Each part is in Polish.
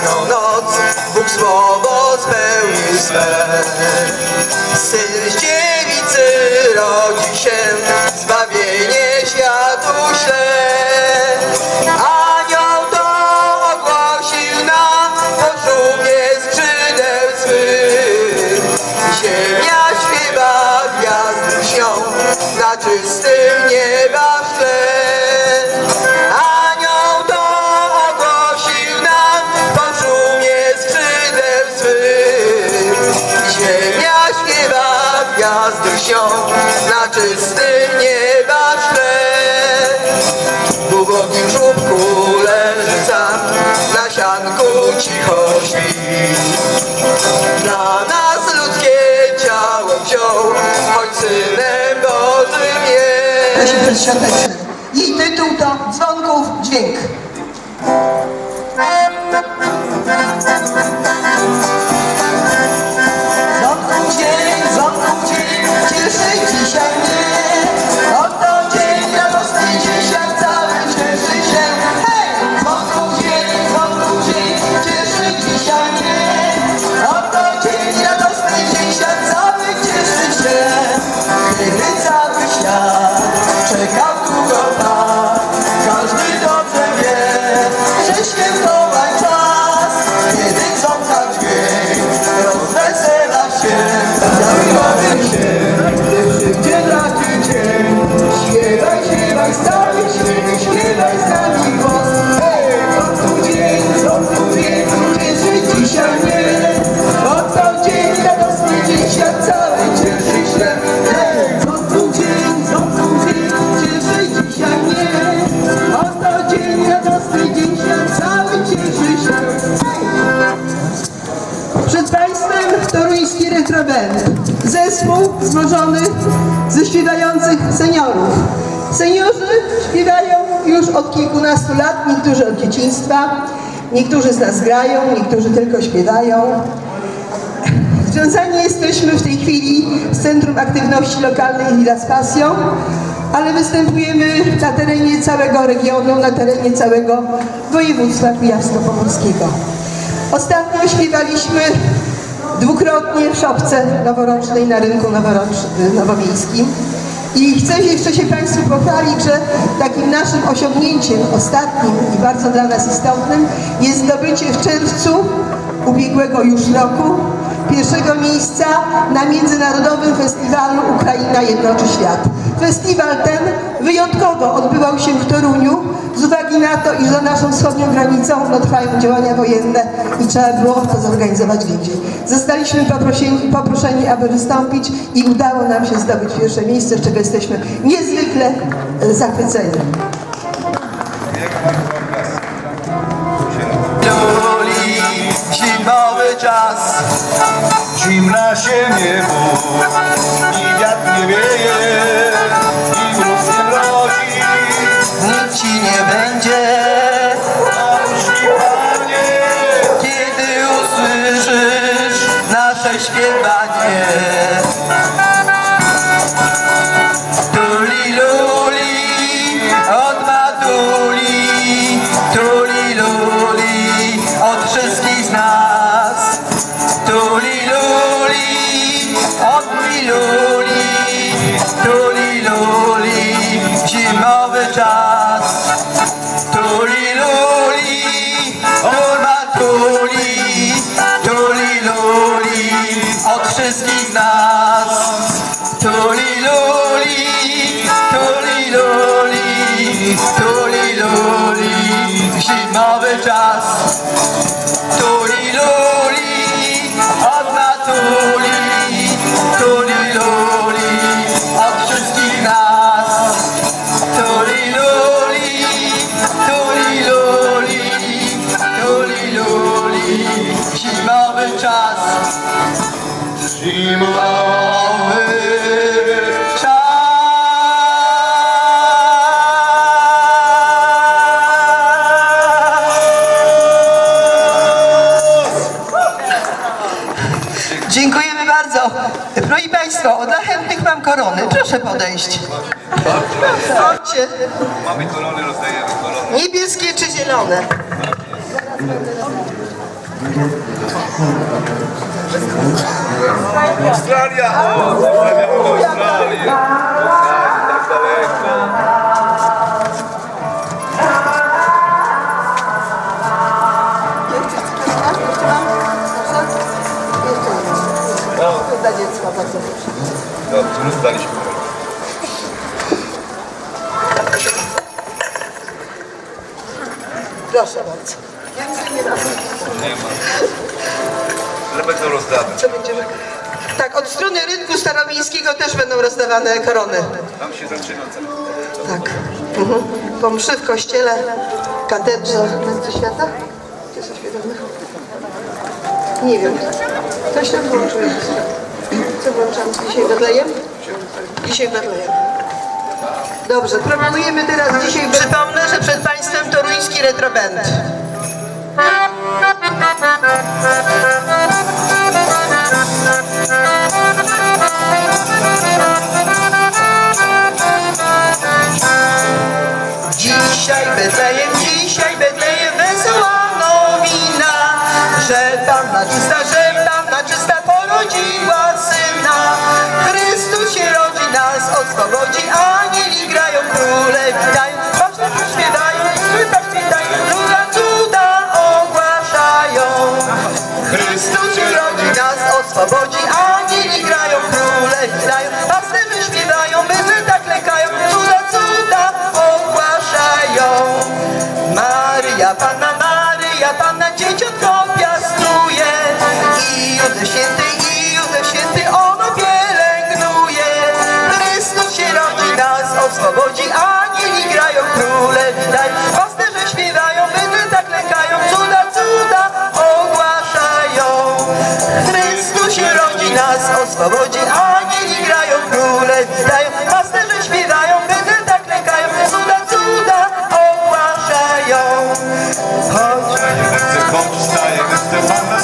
jasną noc Bóg słowo spełnił swe. Syn z dziewicy rodzi się Zbawienie światu śle gwiazdy śnią Na czystym nieba w tle Długokim żłóbku leży sam Na sianku cicho śpi Dla nas ludzkie ciało wziął Choć synem Bożym jest. Jej tytuł to Dzwonków Dźwięk. Złożony ze śpiewających seniorów. Seniorzy śpiewają już od kilkunastu lat, niektórzy od dzieciństwa, niektórzy z nas grają, niektórzy tylko śpiewają. Związani jesteśmy w tej chwili z Centrum Aktywności Lokalnej Villa z Pasją, ale występujemy na terenie całego regionu, na terenie całego województwa kujawsko-pomorskiego. Ostatnio śpiewaliśmy dwukrotnie w szopce noworocznej na rynku noworocz- nowomiejskim. I chcę jeszcze się Państwu pochwalić, że takim naszym osiągnięciem ostatnim i bardzo dla nas istotnym jest zdobycie w czerwcu ubiegłego już roku pierwszego miejsca na Międzynarodowym Festiwalu Ukraina Jednoczy Świat. Festiwal ten wyjątkowo odbywał się w Toruniu z uwagi na to, iż za naszą wschodnią granicą no, trwają działania wojenne i trzeba było to zorganizować indziej. Zostaliśmy poprosieni, poproszeni, aby wystąpić i udało nam się zdobyć pierwsze miejsce, z czego jesteśmy niezwykle e, zachwyceni. Zimna się niebo tuli luli, zimowy czas. Tuli luli, od matuli, Dziękujemy bardzo. Proszę Państwa, dla chętnych mam korony. Proszę podejść. Chodźcie. Mamy korony, rozdajemy korony. Niebieskie czy zielone? Australia! O, pozdrawiamy Australię! Australię, tak daleko. Dla dziecka bardzo proszę. Dobrze, rozdaliśmy. Proszę bardzo. Nie ma. Ale będą rozdane. Co będziemy? Tak, od strony rynku staromiejskiego też będą rozdawane korony. Tam się zaczyna cały. Tak. Mhm. Po mszy w kościele, katedrze Matce Świata? Gdzie są świadomy? Nie wiem. Ktoś tam włączył jakiś Co włączam? Dzisiaj Betlejem? Dzisiaj Betlejem. Dobrze, proponujemy teraz dzisiaj... Przypomnę, że przed Państwem toruński retroband. Dzisiaj తన నారియ తన Stalinist Demanda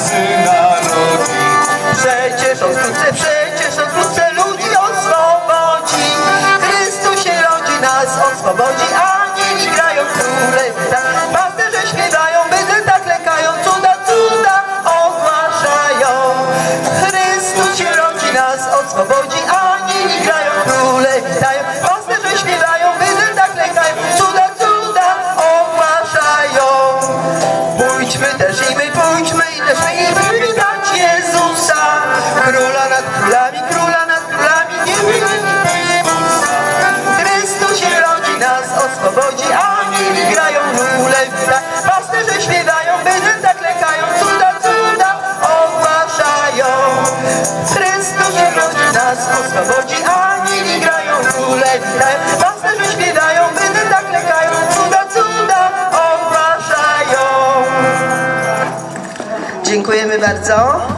królami, króla nad królami, Chrystus się rodzi, nas oswobodzi, anieli grają, króle wita. Pasterze śpiewają, bydy tak lekają, cuda, cuda ogłaszają. Chrystus się rodzi, nas oswobodzi, anieli grają, króle witają. Pasterze śpiewają, bydy tak lekają, cuda, cuda ogłaszają. Dziękujemy bardzo.